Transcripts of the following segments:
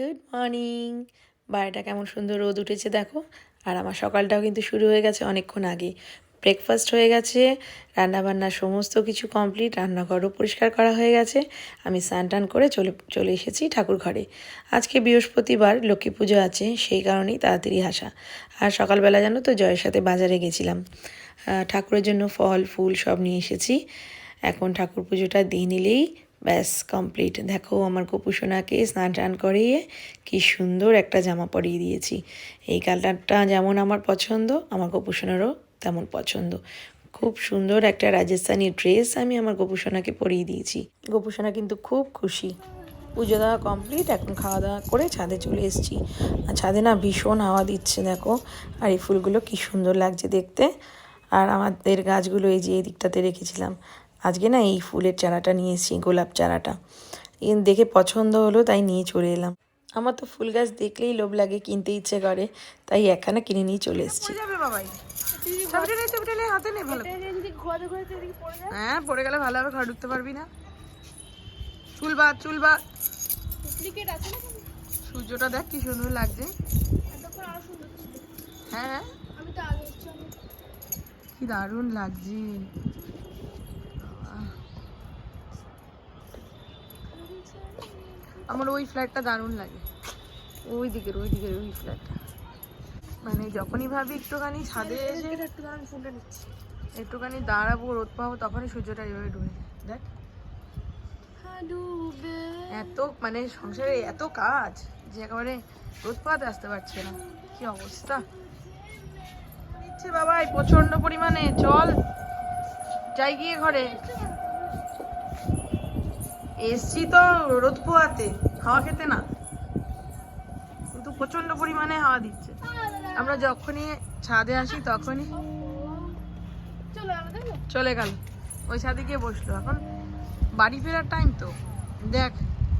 Good morning. বাইরেটা কেমন সুন্দর রোদ উঠেছে দেখো। আর আমার সকালটাও কিন্তু শুরু হয়ে গেছে অনেকক্ষণ আগে। ব্রেকফাস্ট হয়ে গেছে, রান্নাবান্না সমস্ত কিছু কমপ্লিট রান্নাঘরও পরিষ্কার করা হয়ে গেছে। আমি স্নান টান করে চলে চলে এসেছি ঠাকুর ঘরে। আজকে বৃহস্পতিবার, লক্ষ্মী পুজো আছে, সেই কারণেই তাড়াতাড়ি আসা। আর সকালবেলা জানো তো, জয়ের সাথে বাজারে গেছিলাম। ঠাকুরের জন্য ফল, ফুল সব নিয়ে এসেছি। এখন ঠাকুর পুজোটা দিয়ে নিলেই ব্যাস কমপ্লিট দেখো আমার গোপুসোনাকে স্নান টান করিয়ে কি সুন্দর একটা জামা পরিয়ে দিয়েছি। এই কালারটা যেমন আমার পছন্দ, আমার গোপুসোনারও তেমন পছন্দ। খুব সুন্দর একটা রাজস্থানি ড্রেস আমি আমার গোপুসোনাকে পরিয়ে দিয়েছি। গোপুসোনা কিন্তু খুব খুশি। পুজো দেওয়া কমপ্লিট এখন খাওয়া দাওয়া করে ছাদে চলে এসেছি। আর ছাদে না ভীষণ হাওয়া দিচ্ছে, দেখো। আর এই ফুলগুলো কি সুন্দর লাগছে দেখতে। আর আমাদের গাছগুলো এই যে এই দিকটাতে রেখেছিলাম। আজকে না এই ফুলের চারাটা নিয়ে এসেছি, গোলাপ চারাটা। দেখে পছন্দ হলো, তাই নিয়ে চলে এলাম। আমার তো ফুল গাছ দেখলেই লোভ লাগে, কিনতে ইচ্ছে করে, তাই একখানা কিনে নিয়ে চলে এসেছি। হ্যাঁ পড়ে গেলে ঘর ঢুকতে পারবি না। চুল বাদ চুল বাদ। সূর্যটা দেখ কি সুন্দর লাগছে। হ্যাঁ হ্যাঁ। কি দারুণ লাগছে। আমার ওই ফ্ল্যাটটা দারুণ লাগে। ওই দিকের ওই দিকের ওই ফ্ল্যাটটা মানে যখনই ভাবি একটুখানি ছাদে এসে একটুখানি দাঁড়াবো রোদ পাবো তখনই সূর্যটা এইভাবে ডুবে যায়। দেখ। এত মানে সংসারে এত কাজ যে একেবারে রোদ পাতে আসতে পারছে না। কি অবস্থা? ইচ্ছে বাবাই প্রচণ্ড পরিমাণে। চল যাই গিয়ে ঘরে। এসছি তো রোদ পোয়াতে হাওয়া খেতে না। কিন্তু প্রচণ্ড পরিমাণে হাওয়া দিচ্ছে। আমরা যখনই ছাদে আসি তখনই চলে গেল। ওই ছাদে গিয়ে বসল। এখন বাড়ি ফেরার টাইম তো। দেখ,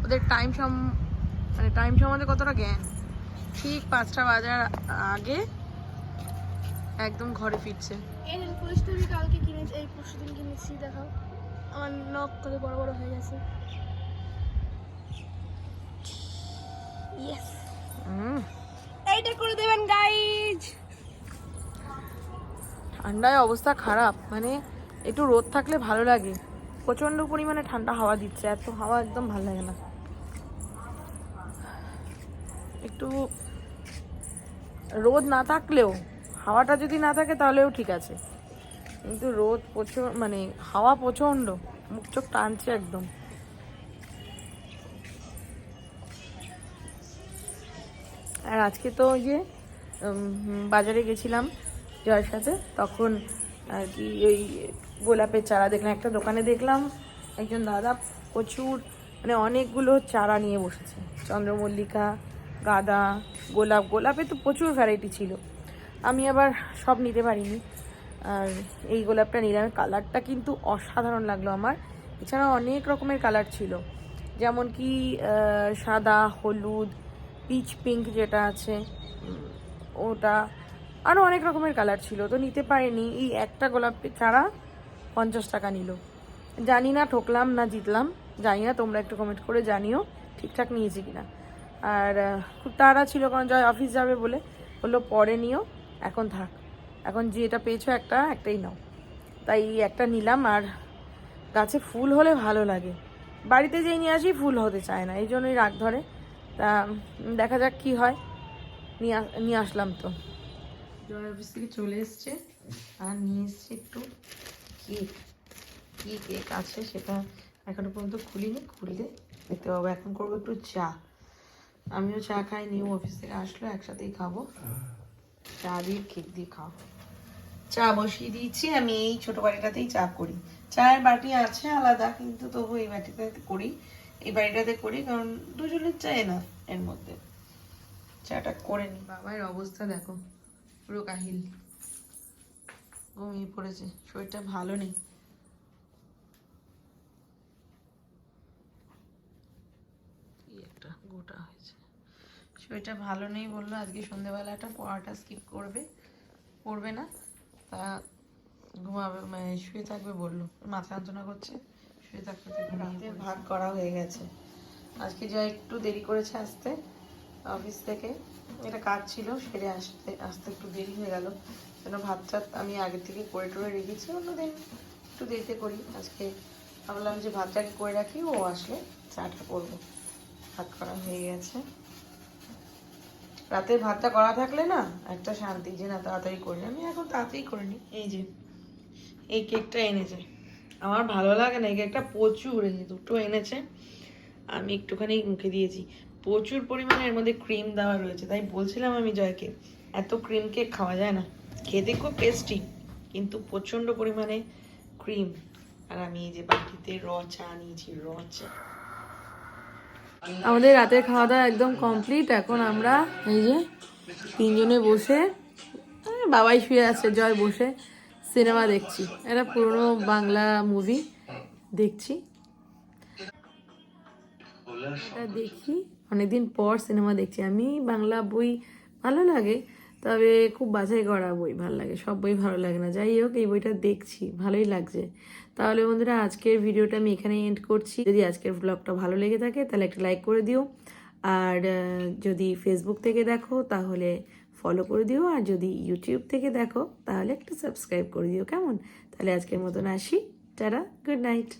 ওদের টাইম সম মানে টাইম সম্বন্ধে কতটা জ্ঞান। ঠিক পাঁচটা বাজার আগে একদম ঘরে ফিরছে। এই কালকে কিনেছি, এই পরশু দিন কিনেছি, দেখাও। আমার নখ কত বড় বড় হয়ে গেছে। ইয়েস এইটা করে দেবেন গাইজ ঠান্ডায় অবস্থা খারাপ মানে একটু রোদ থাকলে ভালো লাগে। প্রচণ্ড পরিমাণে ঠান্ডা হাওয়া দিচ্ছে, এত হাওয়া একদম ভালো লাগে না। একটু রোদ না থাকলেও, হাওয়াটা যদি না থাকে তাহলেও ঠিক আছে। কিন্তু রোদ প্রচুর মানে হাওয়া প্রচণ্ড মুখ চোখ টানছে একদম। আর আজকে তো ওই যে বাজারে গেছিলাম জয়ের সাথে, তখন আর কি ওই গোলাপের চারা দেখলাম, একটা দোকানে দেখলাম, একজন দাদা প্রচুর মানে অনেকগুলো চারা নিয়ে বসেছে। চন্দ্রমল্লিকা, গাঁদা, গোলাপ, গোলাপে তো প্রচুর ভ্যারাইটি ছিল। আমি আবার সব নিতে পারিনি। আর এই গোলাপটা নিলাম। কালারটা কিন্তু অসাধারণ লাগল আমার। এছাড়া অনেক রকমের কালার ছিল। যেমন কি সাদা, হলুদ, পিচ পিঙ্ক যেটা আছে ওটা। আরও অনেক রকমের কালার ছিল। তো নিতে পারিনি। এই একটা গোলাপ চারা পঞ্চাশ টাকা নিল। জানি না ঠকলাম না জিতলাম। জানি না, তোমরা একটু কমেন্ট করে জানিও ঠিকঠাক নিয়েছি কিনা। আর খুব তাড়া ছিল কারণ জয় অফিস যাবে বলে। বলল পরে নিও, এখন থাক। এখন যেটা পেয়েছ একটা একটাই নাও। তাই একটা নিলাম আর গাছে ফুল হলে ভালো লাগে। বাড়িতে যেই নিয়ে আসি ফুল হতে চায় না এই জন্যই রাগ ধরে। তা দেখা যাক কি হয়। নিয়ে আস- নিয়ে আসলাম তো। জয় অফিস থেকে চলে এসছে। আর নিয়ে এসছে একটু কেক কি কেক আছে সেটা এখনও পর্যন্ত খুলিনি খুললে দেখতে পাবো। এখন করব একটু চা। আমিও চা খাই নিউ অফিস থেকে আসলো একসাথেই খাব। চা দিয়ে কেক দিয়ে খাও। চা বসিয়ে দিয়েছি, আমি এই ছোট বাড়িটাতেই চা করি। চায়ের বাটি আছে আলাদা, কিন্তু তবু এই বাটিটাতে করি। এই বাড়িটাতে করি কারণ দুজনের চায় না এর মধ্যে। চাটা করে নি। বাবার অবস্থা দেখো, পুরো কাহিল। ঘুমিয়ে পড়েছে, শরীরটা ভালো নেই কি একটা গোটা হয়েছে শরীরটা ভালো নেই বলল আজকে সন্ধেবেলাটা পড়াটা স্কিপ করবে পড়বে না তা ঘুমাবে মানে শুয়ে থাকবে বলল মাথা যন্ত্রণা করছে শুয়ে থাকতে থাকতে রাতের ভাগ করা হয়ে গেছে। আজকে যা একটু দেরি করেছে আসতে অফিস থেকে এটা কাজ ছিল সেরে আসতে আসতে একটু দেরি হয়ে গেল যেন ভাত টাত আমি আগে থেকে করে টরে রেখেছি অন্যদিন একটু দেরিতে করি আজকে ভাবলাম যে ভাতটাকে করে রাখি ও আসলে চাটা করব। ভাত করা হয়ে গেছে। রাতে ভাতটা করা থাকলে না, একটা শান্তি যে না তাড়াতাড়ি করি আমি এখন তাড়াতাড়ি করে নিই এই যে, এই কেকটা এনেছে। আমার ভালো লাগে না, এই কেকটা প্রচুর এই দুটো এনেছে। আমি একটুখানি মুখে দিয়েছি। প্রচুর পরিমাণে এর মধ্যে ক্রিম দেওয়া রয়েছে। তাই বলছিলাম আমি জয়কে, এত ক্রিম কেক খাওয়া যায় না। খেতে খুব টেস্টি কিন্তু প্রচণ্ড পরিমাণে ক্রিম আর আমি এই যে বাটিতে র চা নিয়েছি, র চা। আমাদের রাতের খাওয়া দাওয়া একদম কমপ্লিট এখন আমরা এই যে তিনজনে বসে বাবাই শুয়ে আছে, জয় বসে সিনেমা দেখছি। এটা পুরনো বাংলা মুভি দেখছি। দেখি, অনেকদিন পর সিনেমা দেখছি। আমি বাংলা বই ভালো লাগে তবে খুব বাছাই করা বই ভালো লাগে, সব বই ভালো লাগে না। যাই হোক, এই বইটা দেখছি, ভালোই লাগছে। তাহলে বন্ধুরা, আজকের ভিডিওটা আমি এখানে এন্ড করছি। যদি আজকের ব্লগটা ভালো লেগে থাকে, তাহলে একটা লাইক করে দিও। আর যদি ফেসবুক থেকে দেখো, তাহলে ফলো করে দিও। আর যদি ইউটিউব থেকে দেখো, তাহলে একটু সাবস্ক্রাইব করে দিও। কেমন? তাহলে আজকের মতন আসি। Tata good night